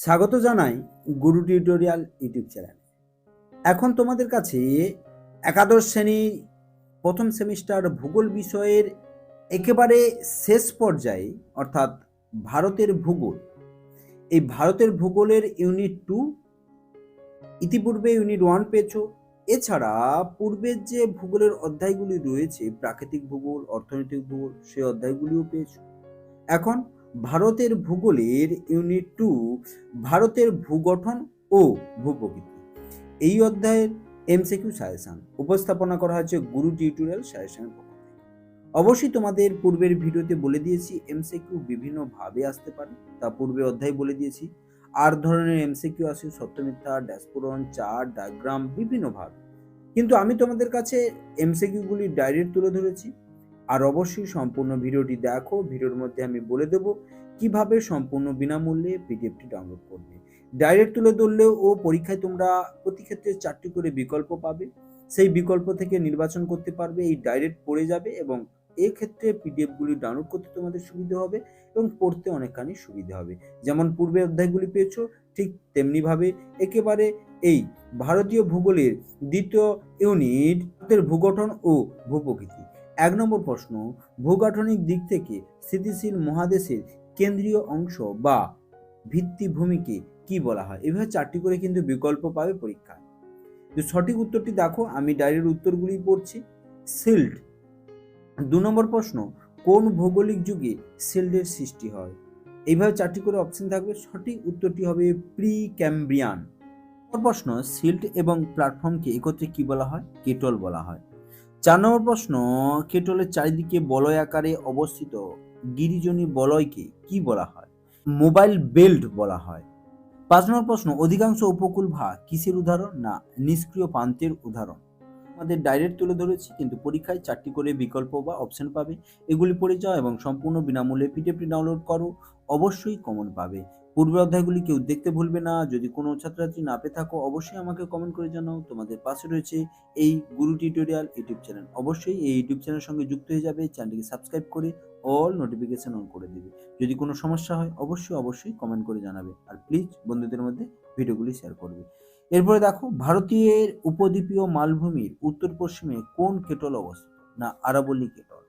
স্বাগত জানাই গুরু tutorial YouTube channel. এখন তোমাদের কাছে একাদশ শ্রেণি, প্রথম সেমিস্টার ভূগোল বিষয়ের একেবারে শেষ পর্যায়ে, অর্থাৎ ভারতের ভূগোল, এই ভারতের ভূগোলের ইউনিট টু, ইতিপূর্বে ইউনিট ওয়ান পেয়েছ। এছাড়া পূর্বের যে ভূগোলের অধ্যায়গুলি রয়েছে, প্রাকৃতিক ভূগোল, অর্থনৈতিক ভূগোল, সেই অধ্যায়গুলিও পেয়েছ। এখন ভারতের ভূগোলের ইউনিট টু ভারতের ভূগঠন ও ভূপ্রকৃতি। এই অধ্যায়ের এমসিকিউ সাজেশন উপস্থাপনা করা হয়েছে গুরু টিউটোরিয়াল সাজেশনের অবশ্যই তোমাদের পূর্বের ভিডিওতে বলে দিয়েছি এমসিকিউ বিভিন্ন ভাবে আসতে পারে। তা পূর্বে অধ্যায় বলে দিয়েছি, আর ধরনের এমসিকিউ আসে সত্যমিথ্যা ড্যাশপূরণ চার, ডায়াগ্রাম বিভিন্ন ভাবে কিন্তু আমি তোমাদের কাছে এমসিকিউগুলি ডাইরেক্ট তুলে ধরেছি আর অবশ্যই সম্পূর্ণ ভিডিওটি দেখো। ভিডিওর মধ্যে আমি বলে দেব কীভাবে সম্পূর্ণ বিনামূল্যে পিডিএফটি ডাউনলোড করবে। ডাইরেক্ট তুলে ধরলেও ও পরীক্ষায় তোমরা প্রতি ক্ষেত্রে চারটি করে বিকল্প পাবে। সেই বিকল্প থেকে নির্বাচন করতে পারবে, এই ডাইরেক্ট পড়ে যাবে এবং এক্ষেত্রে পিডিএফগুলি ডাউনলোড করতে তোমাদের সুবিধা হবে এবং পড়তে অনেকখানি সুবিধা হবে। যেমন পূর্বে অধ্যায়গুলি পেয়েছ, ঠিক তেমনিভাবে একেবারে এই ভারতীয় ভূগোলের দ্বিতীয় ইউনিট ভূগঠন ও ভূপ্রকৃতি। এক নম্বর প্রশ্ন, ভূগাঠনিক দিক থেকে স্থিতিশীল মহাদেশের কেন্দ্রীয় অংশ বা ভিত্তিভূমিকে কি বলা হয়? এভাবে চারটি করে কিন্তু বিকল্প পাবে পরীক্ষায় তো সঠিক উত্তরটি দেখো, আমি ডাইরেক্ট উত্তরগুলি পড়ছি। সিল্ড। দু নম্বর প্রশ্ন, কোন ভৌগোলিক যুগে সিল্ডের সৃষ্টি হয়? এইভাবে চারটি করে অপশন থাকবে। সঠিক উত্তরটি হবে প্রি ক্যাম্ব্রিয়ান প্রশ্ন সিল্ট এবং প্ল্যাটফর্মকে একত্রে কি বলা হয়? কেটল বলা হয়। চার নম্বর প্রশ্ন, কেটলের চারিদিকে বলয় আকারে অবস্থিত। গিরিজনী বলয়কে কি বলা হয়? মোবাইল বেল্ট বলা হয়। পাঁচ নম্বর প্রশ্ন, অধিকাংশ উপকূল ভাগ কিসের উদাহরণ? না, নিষ্ক্রিয় প্রান্তের উদাহরণ। আমাদের ডাইরেক্ট তুলে ধরেছি, কিন্তু পরীক্ষায় চারটি করে বিকল্প বা অপশন পাবে। এগুলি পড়ে যাও এবং সম্পূর্ণ বিনামূল্যে পিডিএফটি ডাউনলোড করো। অবশ্যই কমন পাবে। পূর্ব অধ্যায়গুলি কেউ দেখতে ভুলবে না। যদি কোনো ছাত্রছাত্রী না পেয়ে থাকো, অবশ্যই আমাকে কমেন্ট করে জানাও। তোমাদের পাশে রয়েছে এই গুরু টিউটোরিয়াল ইউটিউব চ্যানেল অবশ্যই এই ইউটিউব চ্যানেলের সঙ্গে যুক্ত হয়ে যাবে। চ্যানেলটিকে সাবস্ক্রাইব করে অল নোটিফিকেশন অন করে দেবে। যদি কোনো সমস্যা হয়, অবশ্যই অবশ্যই কমেন্ট করে জানাবে। আর প্লিজ বন্ধুদের মধ্যে ভিডিওগুলি শেয়ার করবে। এরপরে দেখো, ভারতীয়ের উপদ্বীপীয় মালভূমির উত্তর পশ্চিমে কোন কেটল অবস্থিত? না আরাবল্লী কেটল।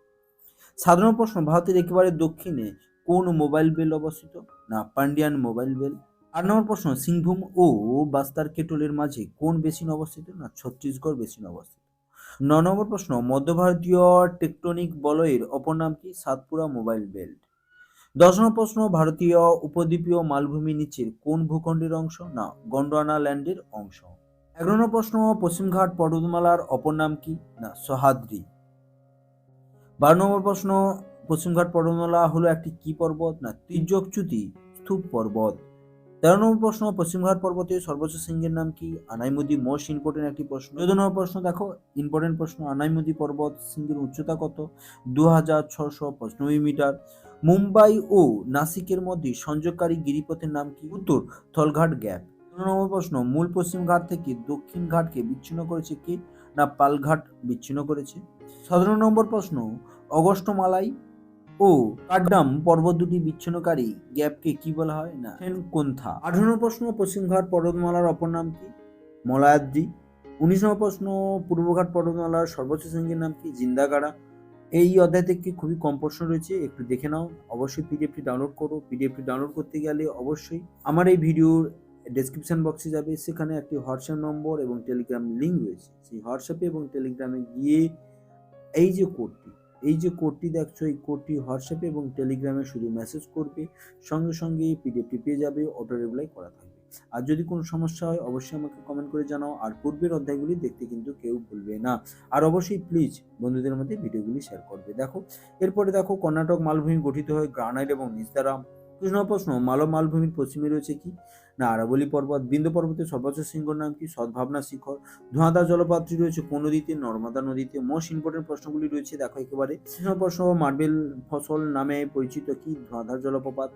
সাধারণ প্রশ্ন, ভারতের একেবারে দক্ষিণে কোন মোবাইল বেল অবস্থিত? না, পান্ডিয়ান মোবাইল বেল আট নম্বর প্রশ্ন, সিংভূম ও বাস্তার কেটলের মাঝে কোন বেসিন অবস্থিত? না, ছত্তিশগড় বেসিন অবস্থিত। ন নম্বর প্রশ্ন মধ্য ভারতীয় টেকটনিক বলয়ের অপর নাম কি? সাতপুরা মোবাইল বেল্ট দশ নম্বর প্রশ্ন, ভারতীয় উপদ্বীপীয় মালভূমি নিচের কোন ভূখণ্ডের অংশ? না, গন্ডোয়ানা ল্যান্ডের অংশ। এগারো নম্বর প্রশ্ন, পশ্চিমঘাট পর্বতমালার অপর নাম কি? না সহাদ্রি বারো নম্বর প্রশ্ন পশ্চিমঘাট পর্বতমালা হলো একটি কি পর্বত না তির্যকচ্যুতি স্তূপ পর্বত? তেরো নম্বর প্রশ্ন, পশ্চিমঘাট পর্বতের সর্বোচ্চ শৃঙ্গের নাম কি? আনাইমুদি মোস্ট ইম্পর্টেন্ট একটি প্রশ্ন। চোদ্দ নম্বর প্রশ্ন, দেখো ইম্পর্টেন্ট প্রশ্ন, আনাইমুদি পর্বত শৃঙ্গের উচ্চতা কত? দু হাজার ছশো পঁচানব্বই মিটার। মুম্বাই ও নাসিকের মধ্যে সংযোগকারী গিরিপথের নাম কি? উত্তর, থলঘাট গ্যাপ। পনেরো নম্বর প্রশ্ন, মূল পশ্চিম ঘাট থেকে দক্ষিণ ঘাটকে বিচ্ছিন্ন করেছে কে না পালঘাট বিচ্ছিন্ন করেছে? সতেরো নম্বর প্রশ্ন অগস্টমালাই ও কাড্ডাম পর্বত দুটি বিচ্ছিন্নকারী। গ্যাপকে কি বলা হয় না? কোন্থা আঠারো প্রশ্ন, পশ্চিমঘাট পর্বতমালার অপর নাম কি? মলায়াদ্রি। উনিশ নম্বর প্রশ্ন, পূর্বঘাট পর্বতমালার সর্বোচ্চ শৃঙ্গের নাম কি? জিন্দাগাড়া। এই অধ্যায় থেকে খুবই কম প্রশ্ন রয়েছে? একটু দেখে নাও। অবশ্যই পিডিএফটি ডাউনলোড করো। পিডিএফটি ডাউনলোড করতে গেলে অবশ্যই আমার এই ভিডিওর ডেসক্রিপশন বক্সে যাবে। সেখানে একটি হোয়াটসঅ্যাপ নম্বর এবং টেলিগ্রাম লিঙ্ক রয়েছে। সেই হোয়াটসঅ্যাপে এবং টেলিগ্রামে গিয়ে এই যে কোডটি এই যে কোডটি দেখছ, এই কোডটি হোয়াটসঅ্যাপে এবং টেলিগ্রামে শুধু মেসেজ করবে, সঙ্গে সঙ্গে পিডিএফটি পেয়ে যাবে অটো রিপ্লাই করা থাকবে। আর যদি কোনো সমস্যা হয়, অবশ্যই আমাকে কমেন্ট করে জানাও। আর পূর্বের অধ্যায়গুলি দেখতে কিন্তু কেউ ভুলবে না। আর অবশ্যই প্লিজ বন্ধুদের মধ্যে ভিডিওগুলি শেয়ার করবে। দেখো, এরপরে দেখো, কর্ণাটক মালভূমি গঠিত হয় গ্রানাইট এবং নিস্তারাম। কৃষ্ণ প্রশ্ন, মালব মালভূমির পশ্চিমে রয়েছে কি? না, আরাবলি পর্বত, বিন্দু পর্বতের সর্বোচ্চ শৃঙ্গর নাম কি? সদ্ভাবনা শিখর। ধোঁয়াদা জলপাত্রী রয়েছে কোন নদীতে? নর্মদা নদীতে। মোস্ট ইম্পর্টেন্ট প্রশ্নগুলি রয়েছে, দেখো একেবারে। প্রশ্ন, মার্বেল ফসল নামে পরিচিত কি? ধোঁয়াধার জলপ্রপাত।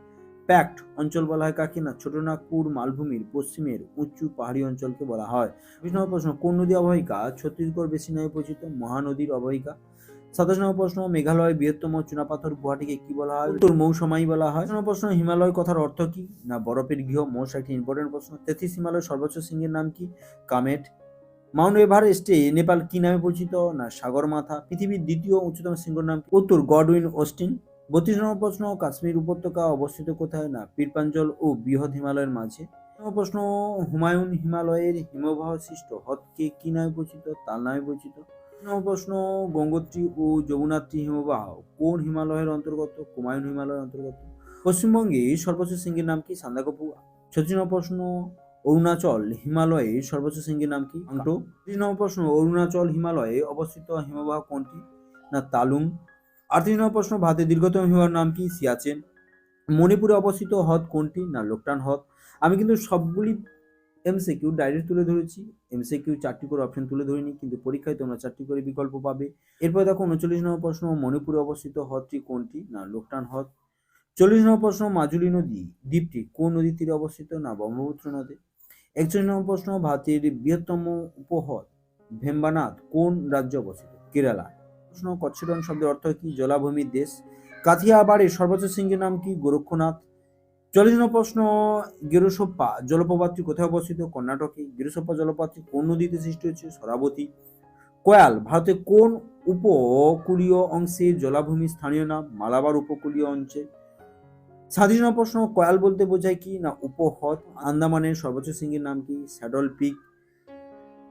প্যাক্ট, অঞ্চল বলা হয় কাকে? না, ছোটনাগপুর মালভূমির পশ্চিমের উঁচু পাহাড়ি অঞ্চলকে বলা হয়। বিশ প্রশ্ন, কোন নদী অববাহিকা? ছত্তিশগড় বেশি নামে পরিচিত মহানদীর অববাহিকা। সাতাশ নম্বর প্রশ্ন, মেঘালয় বৃহত্তম চুনাপাথর গুহাটিকে কি বলা হয়? উত্তর মৌসুমাই বলা হয়। নম্বর প্রশ্ন, হিমালয় কথার অর্থ কি? না, বরফের গৃহ মোস্ট একটি ইম্পর্টেন্ট প্রশ্ন। তেত্রিশ, হিমালয় সর্বোচ্চ সিংহের নাম কি? কামেট। মাউন্ট এভারেস্টে নেপাল কি নামে পরিচিত? না সাগর মাথা পৃথিবীর দ্বিতীয় উচ্চতম সিংহর নাম উত্তর, গডউইন অস্টিন। বত্রিশ নম্বর প্রশ্ন, কাশ্মীর উপত্যকা অবস্থিত কোথায়? না, পীরপাঞ্জল ও বৃহৎ হিমালয়ের মাঝে। প্রশ্ন, হুমায়ুন হিমালয়ের হিমবাহ সৃষ্ট হ্রদকে কি নামে পরিচিত? তার নামে পরিচিত। প্রশ্ন গঙ্গোত্রী ও যমুনাত্রী হিমবাহ কোন হিমালয়ের অন্তর্গত কুমায়ুন হিমালয়ের অন্তর্গত? পশ্চিমবঙ্গে সর্বোচ্চ সিংহের নাম কি? সান্দাকপু। ছত্রিশ নম্বর প্রশ্ন, অরুণাচল হিমালয়ে সর্বোচ্চ সিংহের নাম কি? তিরিশ নম্বর প্রশ্ন, অরুণাচল হিমালয়ে অবস্থিত হিমবাহ কোনটি? না, তালুং। আটত্রিশ নম্বর প্রশ্ন ভারতের দীর্ঘতম হিমবাহের নাম কি? সিয়াচেন। মণিপুরে অবস্থিত হ্রদ কোনটি? না, লোকটান হ্রদ। আমি কিন্তু সবগুলি এমসিকিউ ডাইরেক্ট তুলে ধরেছি। এমসিকিউ চারটি করে অপশন তুলে ধরিনি, কিন্তু পরীক্ষায় তোমরা চারটি করে বিকল্প পাবে। এরপর দেখো উনচল্লিশ নম্বর প্রশ্ন, মণিপুরে অবস্থিত হ্রদটি কোনটি? না, লোকটান হ্রদ। চল্লিশ নম্বর প্রশ্ন, মাজুলী নদী, দ্বীপটি কোন নদীর তীরে অবস্থিত? না, ব্রহ্মপুত্র নদী। একচল্লিশ নম্বর প্রশ্ন, ভারতের বৃহত্তম উপহ্রদ, ভেম্বানাথ, কোন রাজ্যে অবস্থিত? কেরালা। প্রশ্ন কচ্ছিডন শব্দের অর্থ কি? জলাভূমির দেশ। কাথিয়াবাড়ির সর্বোচ্চ সিংহের নাম কি? গোরক্ষনাথ। চল্লিশ নম্বর প্রশ্ন গেরুসোপ্পা জলপ্রপাতটি কোথায় অবস্থিত? কর্ণাটকে। গেরুসোপ্পা জলপ্রপাতটি কোন নদীতে সৃষ্টি হয়েছে? সরাবতী। কয়াল ভারতের কোন উপকূলীয় অংশে জলাভূমি স্থানীয় নাম? মালাবার উপকূলীয় সাতত্রিশ নম্বর প্রশ্ন, কয়াল বলতে বোঝায় কি না উপহ্রদ? আন্দামানের সর্বোচ্চ সিংহের নাম কি? Saddle peak.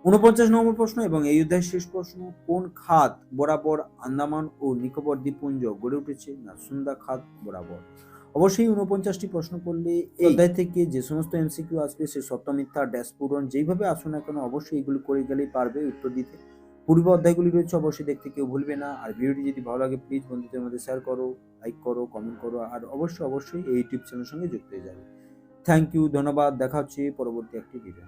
উনপঞ্চাশ নম্বর প্রশ্ন এবং এই অধ্যায়ের শেষ প্রশ্ন, কোন খাত বরাবর আন্দামান ও নিকোবর দ্বীপপুঞ্জ গড়ে উঠেছে? না সুন্দা খাত বরাবর। অবশ্যই উনপঞ্চাশটি প্রশ্ন করলে এই অধ্যায় থেকে যে সমস্ত এমসিকিউ আসবে সে সত্য মিথ্যা ড্যাশ পূরণ যেইভাবে আসুন না কেন অবশ্যই এগুলো করে গেলেই পারবে উত্তর দিতে। পূর্ব অধ্যায়গুলি রয়েছে অবশ্যই দেখতে কেউ ভুলবে না। আর ভিডিওটি যদি ভালো লাগে প্লিজ বন্ধুদের মধ্যে শেয়ার করো লাইক করো কমেন্ট করো আর অবশ্যই অবশ্যই এই ইউটিউব চ্যানেলের সঙ্গে যুক্ত হয়ে যাবে। থ্যাংক ইউ ধন্যবাদ দেখা হচ্ছে পরবর্তী একটি ভিডিও